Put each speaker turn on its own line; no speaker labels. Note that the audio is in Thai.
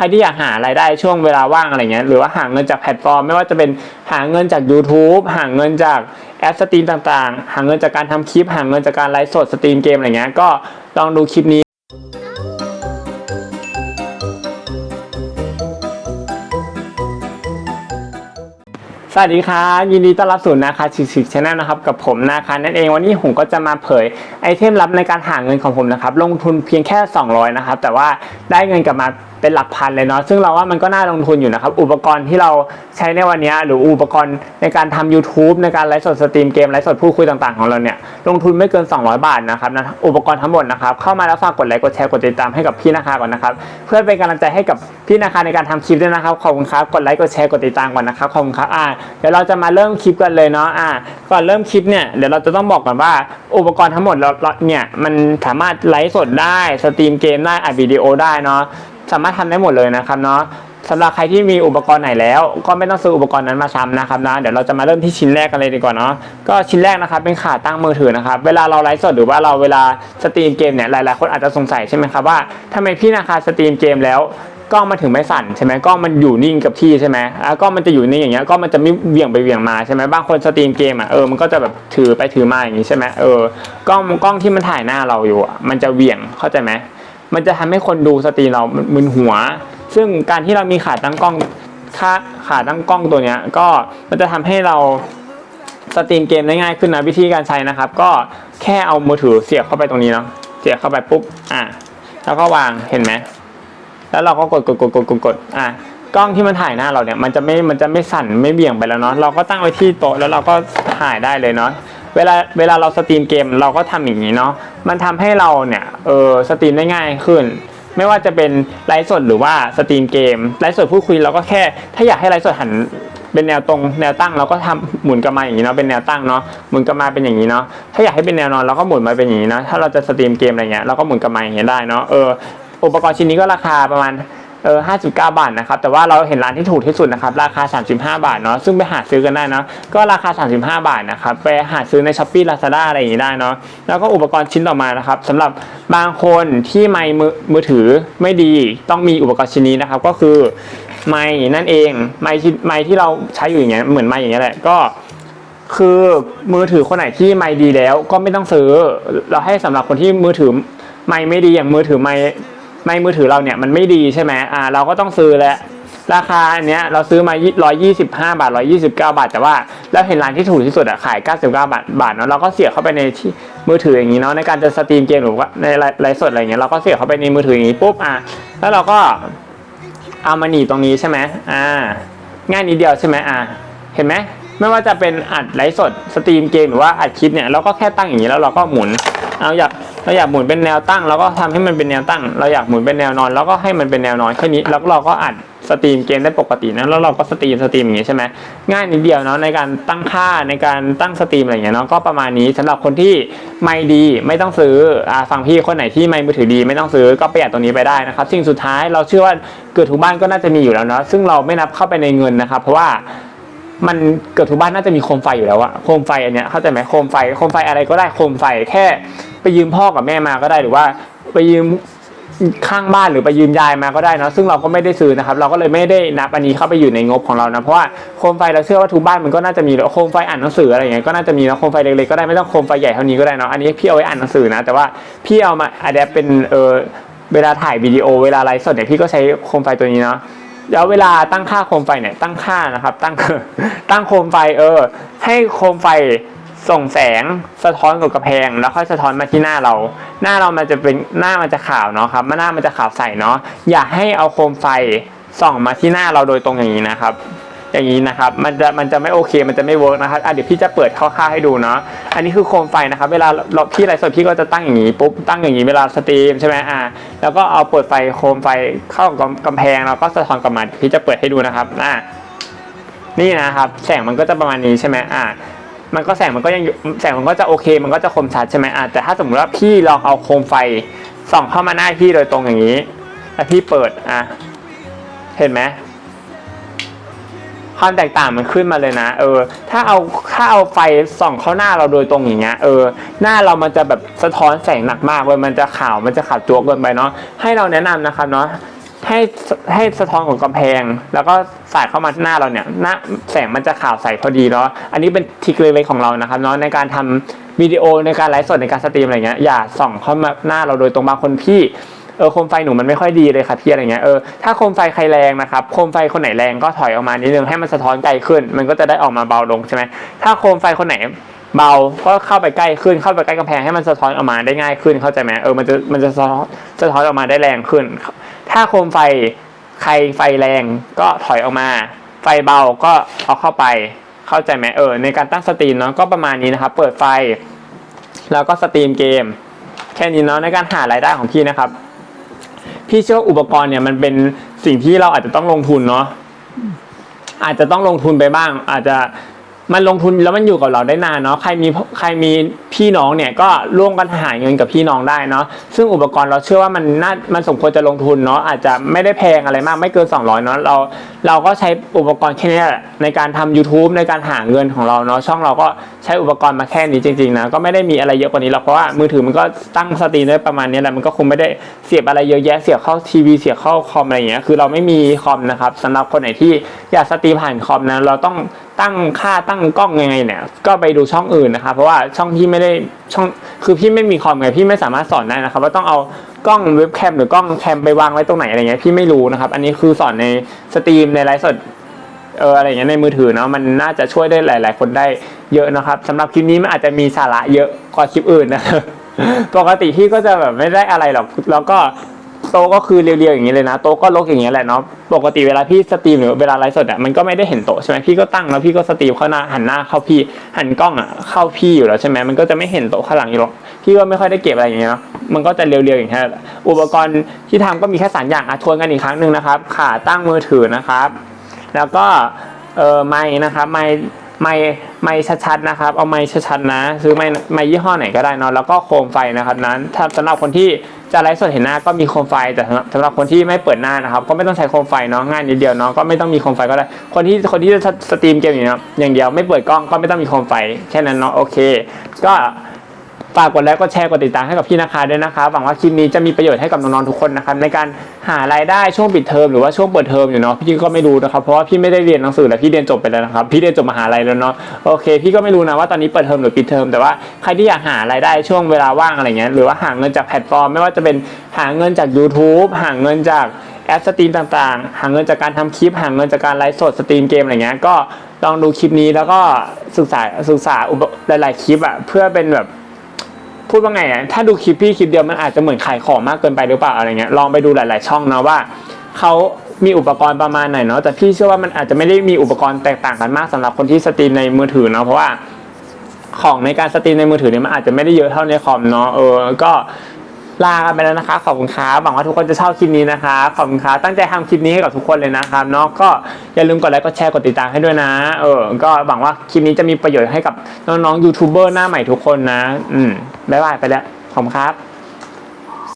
ครที่อยากหารายได้ช่วงเวลาว่างอะไรเงี้ยหรือว่าหาเงินจากแพลตฟอร์ม ไม่ว่าจะเป็นหาเงินจาก YouTube หาเงินจากแอปสตรีมต่างๆ หาเงินจากการทำคลิป หาเงินจากการไลฟ์สดสตรีมเกมอะไรเงี้ยก็ลองดูคลิปนี้สวัสดีครับยินดีต้อนรับสู่นาคาชิชิชแนลนะครับกับผมนาคานั่นเองวันนี้ผมก็จะมาเผยไอเทมลับในการหาเงินของผมนะครับลงทุนเพียงแค่ 200 นะครับแต่ว่าได้เงินกลับมา เป็นหลักพันเลยเนาะซึ่งเราว่ามันก็น่าลงทุนอยู่นะครับ อุปกรณ์ที่เราใช้ในวันนี้หรืออุปกรณ์ในการทำ YouTube ในการไลฟ์สดสตรีมเกมไลฟ์สดพูดคุยต่างๆของเราเนี่ยลงทุนไม่เกิน 200 บาทนะครับนะอุปกรณ์ทั้งหมดนะครับเข้ามาแล้วฝากกดไลค์กดแชร์กดติดตามให้กับพี่นาคาก่อนนะครับเพื่อเป็นกำลังใจให้กับพี่นาคาในการทำคลิปด้วยนะครับขอบคุณครับกดไลค์กดแชร์กดติดตามก่อนนะครับขอบคุณครับอ่าเดี๋ยวเราจะมาเริ่มคลิปกันเลยเนาะอ่าก่อนเริ่มคลิปเนี่ยเดี๋ยวเราจะต้องบอกก่อนว่าอุปกรณ์ทั้งหมดเราเนี่ยมันสามารถไลฟ์สดได้สตรีมเกมได้อัดวิดีโอได้เนาะ สามารถทำได้หมดเลยนะครับเนาะสำหรับใครที่มีอุปกรณ์ไหนแล้ว ก็ไม่ต้องซื้ออุปกรณ์นั้นมาซ้ำนะครับนะเดี๋ยวเราจะมาเริ่มที่ชิ้นแรกกันเลยดีกว่าเนาะก็ชิ้นแรกนะครับเป็นขาตั้งมือถือนะครับเวลาเราไลฟ์สดหรือว่าเราเวลาสตรีมเกมเนี่ยหลายๆคนอาจจะสงสัยใช่ไหมครับว่าทำไมพี่นาคาสตรีมเกมแล้วกล้องมันถึงไม่สั่นใช่ไหมกล้องมันอยู่นิ่งกับที่ใช่ไหมอะกล้องมันจะอยู่นิ่งอย่างเงี้ยกล้องมันจะไม่เวี่ยงไปเวี่ยงมาใช่ไหมบางคนสตรีมเกมอะเออมันก็จะแบบถือไปถือมาอย่างงี้ใช่ไหมเออกล้องกล้องที่มันถ่ายหน้าเราอยู่อะมันจะเวี่ยงเข้าใจไหม มันจะทำให้คนดูสตรีมเรามึนหัว ซึ่งการที่เรามีขาตั้งกล้องขาขาตั้งกล้องตัวเนี้ยก็มันจะทำให้เราสตรีมเกมได้ง่ายขึ้นนะวิธีการใช้นะครับ ก็แค่เอามือถือเสียบเข้าไปตรงนี้เนาะเสียบเข้าไปปุ๊บอะแล้วก็วางเห็นไหมแล้วเราก็กดกดกดกดกดกดอะกล้องที่มันถ่ายหน้าเราเนี่ยมันจะไม่มันจะไม่สั่นไม่เบี่ยงไปแล้วเนาะเราก็ตั้งไว้ที่โต๊ะแล้วเราก็ถ่ายได้เลยเนาะ เวลาเวลาเราสตรีมเกมเราก็ทำอย่างนี้เนาะมันทำให้เราเนี่ยเออสตรีมได้ง่ายขึ้น ไม่ว่าจะเป็นไลฟ์สดหรือว่าสตรีมเกมไลฟ์สดพูดคุยเราก็แค่ ถ้าอยากให้ไลฟ์สดหันเป็นแนวตรงแนวตั้งเราก็ทำหมุนกลับมาอย่างนี้เนาะเป็นแนวตั้งเนาะหมุนกลับมาเป็นอย่างนี้เนาะถ้าอยากให้เป็นแนวนอนเราก็หมุนมาเป็นอย่างนี้นะถ้าเราจะสตรีมเกมอะไรเงี้ยเราก็หมุนกลับมาอย่างนี้ได้เนาะเอออุปกรณ์ชิ้นนี้ก็ราคาประมาณ เออ59บเก้าบาทนะครับ แต่ว่าเราเห็นร้านที่ถูกที่สุดนะครับ ราคา 35 บาทเนาะ ซึ่งไปหาซื้อกันได้เนาะก็ราคา 35 บาทนะครับ ไปหาซื้อใน s h อ p e e Lazada อะไรอย่างนี้ได้เนาะ แล้วก็อุปกรณ์ชิ้นต่อมานะครับสำหรับบางคนที่ไมค์มือมือถือไม่ดี ต้องมีอุปกรณ์ชิ้นนี้นะครับ ก็คือไมค์นั่นเอง ไมค์ที่ไมค์ที่เราใช้อยู่อย่างเงี้ย เหมือนไมค์อย่างเงี้ยแหละ ก็คือมือถือคนไหนที่ไม่ดีแล้วก็ไม่ต้องซื้อ เราให้สำหรับคนที่มือถือไม่ไม่ดีอย่างมือถือไม่ ไม่มือถือเราเนี่ยมันไม่ดีใช่ไหมอ่าเราก็ต้องซื้อแล้วราคาอันเนี้ยเราซื้อมา 125 บาท 129 บาท แต่ว่าเราเห็นร้านที่ถูกที่สุดอะขาย 99 บาท บาทเนาะ เราก็เสียบเข้าไปในที่มือถืออย่างนี้เนาะ ในการจะสตรีมเกมหรือว่าในไลฟ์สดอะไรเงี้ย เราก็เสียบเข้าไปในมือถืออย่างนี้ปุ๊บอะแล้วเราก็เอามาหนีตรงนี้ใช่ไหมอ่า ง่ายนิดเดียวใช่ไหมอะเห็นไหมไม่ว่าจะเป็นอัดไลฟ์สดสตรีมเกมหรือว่าอัดคลิปเนี่ย เราก็แค่ตั้งอย่างนี้แล้วเราก็หมุน เอาอยาก เราอยากหมุนเป็นแนวตั้งเราก็ทำให้มันเป็นแนวตั้ง เราอยากหมุนเป็นแนวนอนเราก็ให้มันเป็นแนวนอนแค่นี้แล้วเราก็อัดสตรีมเกมได้ปกตินะแล้วเราก็สตรีมสตรีมอย่างนี้ใช่ไหมง่ายนิดเดียวเนาะในการตั้งค่าในการตั้งสตรีมอะไรอย่างเงี้ยเนาะก็ประมาณนี้สำหรับคนที่ไม่ดีไม่ต้องซื้ออ่าฟังพี่คนไหนที่ไม่มือถือดีไม่ต้องซื้อก็ประหยัดตรงนี้ไปได้นะครับสิ่งสุดท้ายเราเชื่อว่าเกิดทุกบ้านก็น่าจะมีอยู่แล้วเนาะซึ่งเราไม่นับเข้าไปในเงินนะครับเพราะว่า มันเกือบทุกบ้านน่าจะมีโคมไฟอยู่แล้วอะโคมไฟอันเนี้ยเข้าใจไหมโคมไฟโคมไฟอะไรก็ได้โคมไฟแค่ ไปยืมพ่อกับแม่มาก็ได้หรือว่า ไปยืมข้างบ้านหรือไปยืมยายมาก็ได้เนอะซึ่งเราก็ไม่ได้ซื้อนะครับ เราก็เลยไม่ได้นับอันนี้เข้าไปอยู่ในงบของเรานะเพราะว่าโคมไฟเราเชื่อว่าทุกบ้านมันก็น่าจะมีแล้วโคมไฟอ่านหนังสืออะไรอย่างเงี้ยก็น่าจะมีนะโคมไฟเล็กๆก็ได้ไม่ต้องโคมไฟใหญ่เท่านี้ก็ได้เนาะอันนี้พี่เอาไว้อ่านหนังสือนะ แต่ว่าพี่เอามาอัดแอปเป็นเออเวลาถ่ายวิดีโอเวลาไลฟ์สดเนี่ยพี่ก็ใช้โคมไฟตัวนี้เนาะ เดี๋ยวเวลาตั้งค่าโคมไฟเนี่ยตั้งค่านะครับ ตั้งตั้งโคมไฟเออ ให้โคมไฟส่งแสงสะท้อนกับกระแพง แล้วค่อยสะท้อนมาที่หน้าเรา หน้าเรามันจะเป็นหน้ามันจะขาวเนาะครับหน้ามันจะขาวใสเนาะอย่าให้เอาโคมไฟส่องมาที่หน้าเราโดยตรงอย่างนี้นะครับ อย่างนี้นะครับมันจะมันจะไม่โอเคมันจะไม่เวิร์กนะครับอะเดี๋ยวพี่จะเปิดคร่าวๆให้ดูเนาะอันนี้คือโคมไฟนะครับเวลาเราพี่ไลฟ์สดพี่ก็จะตั้งอย่างนี้ปุ๊บตั้งอย่างนี้เวลาสตรีมใช่ไหมอะแล้วก็เอาเปิดไฟโคมไฟเข้ากับกำแพงแล้วก็สะท้อนกลับมาพี่จะเปิดให้ดูนะครับอะนี่นะครับแสงมันก็จะประมาณนี้ใช่ไหมอะมันก็แสงมันก็ยังแสงมันก็จะโอเค มันก็จะคมชัดใช่ไหมอะแต่ถ้าสมมติว่าพี่ลองเอาโคมไฟส่องเข้ามาหน้าพี่โดยตรงอย่างนี้แล้วพี่เปิดอะเห็นไหม ความแตกต่างมันขึ้นมาเลยนะ เออ ถ้าเอาถ้าเอาไฟส่องเข้าหน้าเราโดยตรงอย่างเงี้ย เออ หน้าเรามันจะแบบสะท้อนแสงหนักมากเลยมันจะขาว มันจะขาวจัวเกินไปเนาะ ให้เราแนะนำนะครับเนาะให้ให้สะท้อนของกำแพง แล้วก็สาดเข้ามาหน้าเราเนี่ยหน้าแสงมันจะขาวใสพอดีเนาะอันนี้เป็นทริคเล็กๆของเรานะครับเนาะในการทำวิดีโอในการไลฟ์สดในการสตรีมอะไรเงี้ยอย่าส่องเข้ามาหน้าเราโดยตรงบางคนพี่ เออโคมไฟหนูมันไม่ค่อยดีเลยค่ะพี่อะไรเงี้ยเออถ้าโคมไฟใครแรงนะครับโคมไฟคนไหนแรงก็ถอยออกมานิดนึงให้มันสะท้อนไกลขึ้น มันก็จะได้ออกมาเบาลงใช่ไหมถ้าโคมไฟคนไหนเบาก็เข้าไปใกล้ขึ้นเข้าไปใกล้กำแพงให้มันสะท้อนออกมาได้ง่ายขึ้นเข้าใจไหมเออมันจะมันจะสะท้อนสะท้อนออกมาได้แรงขึ้น ถ้าโคมไฟใครไฟแรงก็ถอยออกมา ไฟเบาก็เอาเข้าไปเข้าใจไหมเออในการตั้งสตรีมเนาะก็ประมาณนี้นะครับเปิดไฟ แล้วก็สตรีมเกม แค่นี้เนาะในการหารายได้ของพี่นะครับ พี่เชื่อว่าอุปกรณ์เนี่ยมันเป็นสิ่งที่เราอาจจะต้องลงทุนเนาะอาจจะต้องลงทุนไปบ้าง อาจจะ มันลงทุนแล้วมันอยู่กับเราได้นานเนาะใครมีใครมีพี่น้องเนี่ยก็ร่วมกันหาเงินกับพี่น้องได้เนาะซึ่งอุปกรณ์เราเชื่อว่ามันน่ามันสมควรจะลงทุนเนาะอาจจะไม่ได้แพงอะไรมากไม่เกิน 200เนาะเราเราก็ใช้อุปกรณ์แค่นี้แหละในการทำ YouTube ในการหาเงินของเราเนาะช่องเราก็ใช้อุปกรณ์มาแค่นี้จริงๆนะก็ไม่ได้มีอะไรเยอะกว่านี้หรอกเพราะว่ามือถือมันก็ตั้งสตรีมได้ประมาณนี้แหละมันก็คงไม่ได้เสียบอะไรเยอะแยะเสียบเข้าทีวีเสียบเข้าคอมอะไรอย่างเงี้ยคือเราไม่มีคอมนะครับสำหรับคนไหนที่อยากสตรีมผ่านคอมนะเราต้อง ตั้งค่าตั้งกล้องยังไงเนี่ยก็ไปดูช่องอื่นนะครับเพราะว่าช่องพี่ไม่ได้ช่องคือพี่ไม่มีคอมไงพี่ไม่สามารถสอนได้นะครับว่าต้องเอากล้องเว็บแคมหรือกล้องแคมไปวางไว้ตรงไหนอะไรเงี้ยพี่ไม่รู้นะครับอันนี้คือสอนในสตรีมในไลฟ์สดเอออะไรเงี้ยในมือถือเนาะมันน่าจะช่วยได้หลาย ๆ คนได้เยอะนะครับสำหรับคลิปนี้มันอาจจะมีสาระเยอะกว่าคลิปอื่นนะครับปกติพี่ก็จะแบบไม่ได้อะไรหรอกแล้วก็ โต๊ะก็คือเรียวๆอย่างนี้เลยนะโต๊ะก็ลกอย่างนี้แหละเนาะปกติเวลาพี่สตรีมหรือเวลาไลฟ์สดอะมันก็ไม่ได้เห็นโต๊ะใช่ไหมพี่ก็ตั้งแล้วพี่ก็สตรีมเข้าหน้าหันหน้าเข้าพี่หันกล้องอะเข้าพี่อยู่แล้วใช่ไหมมันก็จะไม่เห็นโต๊ะข้างหลังอยู่หรอกพี่ก็ไม่ค่อยได้เก็บอะไรอย่างเงี้ยเนาะมันก็จะเรียวๆอย่างนี้ยแหละอุปกรณ์ที่ทำก็มีแค่สามอย่างอะทวนกันอีกครั้งหนึ่งนะครับขาตั้งมือถือนะครับ แล้วก็เออไม้นะครับไม้ไม้ ไม้ชัดๆนะครับ เอาไม้ชัดๆนะ ซื้อไม้ไม้ยี่ห้อไหนก็ได้เนอะแล้วก็โคมไฟนะครับนั้นถ้าสำหรับคนที่จะไลฟ์สดเห็นหน้าก็มีโคมไฟแต่สำหรับสำหรับคนที่ไม่เปิดหน้านะครับ ก็ไม่ต้องใช้โคมไฟเนาะง่ายนิดเดียวเนาะก็ไม่ต้องมีโคมไฟก็ได้ คนที่คนที่จะสตรีมเกมอย่างเงี้ยอย่างเดียวไม่เปิดกล้องก็ไม่ต้องมีโคมไฟแค่นั้นเนาะโอเค ก็ ฝากกดไลค์กดแชร์กดติดตามให้กับพี่นาคาด้วยนะครับหวังว่าคลิปนี้จะมีประโยชน์ให้กับน้องๆทุกคนนะครับในการหารายได้ช่วงปิดเทอมหรือว่าช่วงเปิดเทอมอยู่เนาะพี่ก็ไม่รู้นะครับเพราะว่าพี่ไม่ได้เรียนหนังสือแล้วพี่เรียนจบไปแล้วนะครับพี่เรียนจบมหาลัยแล้วเนาะโอเค พี่ก็ไม่รู้นะว่าตอนนี้เปิดเทอมหรือปิดเทอมแต่ว่าใครที่อยากหารายได้ช่วงเวลาว่างอะไรเงี้ยหรือว่าหาเงินจากแพลตฟอร์ม ไม่ว่าจะเป็นหาเงินจาก YouTube หาเงินจากแอปสตรีมต่างๆ หาเงินจากการทำคลิป หาเงินจากการไลฟ์สดสตรีมเกมอะไรเงี้ย ก็ลองดูคลิปนี้แล้วก็ศึกษาศึกษาหลายๆคลิปอะเพื่อเป็นแบบ พูดว่าไงอะถ้าดูคลิปพี่คลิปเดียวมันอาจจะเหมือนขายของมากเกินไปหรือเปล่าอะไรเงี้ยลองไปดูหลาย ๆ ช่องนะว่าเขามีอุปกรณ์ประมาณไหนเนาะแต่พี่เชื่อว่ามันอาจจะไม่ได้มีอุปกรณ์แตกต่างกันมากสำหรับคนที่สตรีมในมือถือเนาะเพราะว่าของในการสตรีมในมือถือเนี่ยมันอาจจะไม่ได้เยอะเท่าในคอมเนาะเออก็ ลากันไปแล้วนะคะขอบคุณครับหวังว่าทุกคนจะชอบคลิปนี้นะคะขอบคุณครับตั้งใจทำคลิปนี้ให้กับทุกคนเลยนะครับเนาะก็อย่าลืมกดไลค์กดแชร์กดติดตามให้ด้วยนะเออก็หวังว่าคลิปนี้จะมีประโยชน์ให้กับน้องๆยูทูบเบอร์หน้าใหม่ทุกคนนะ อืมบ๊ายบายไปแล้วขอบคุณครับ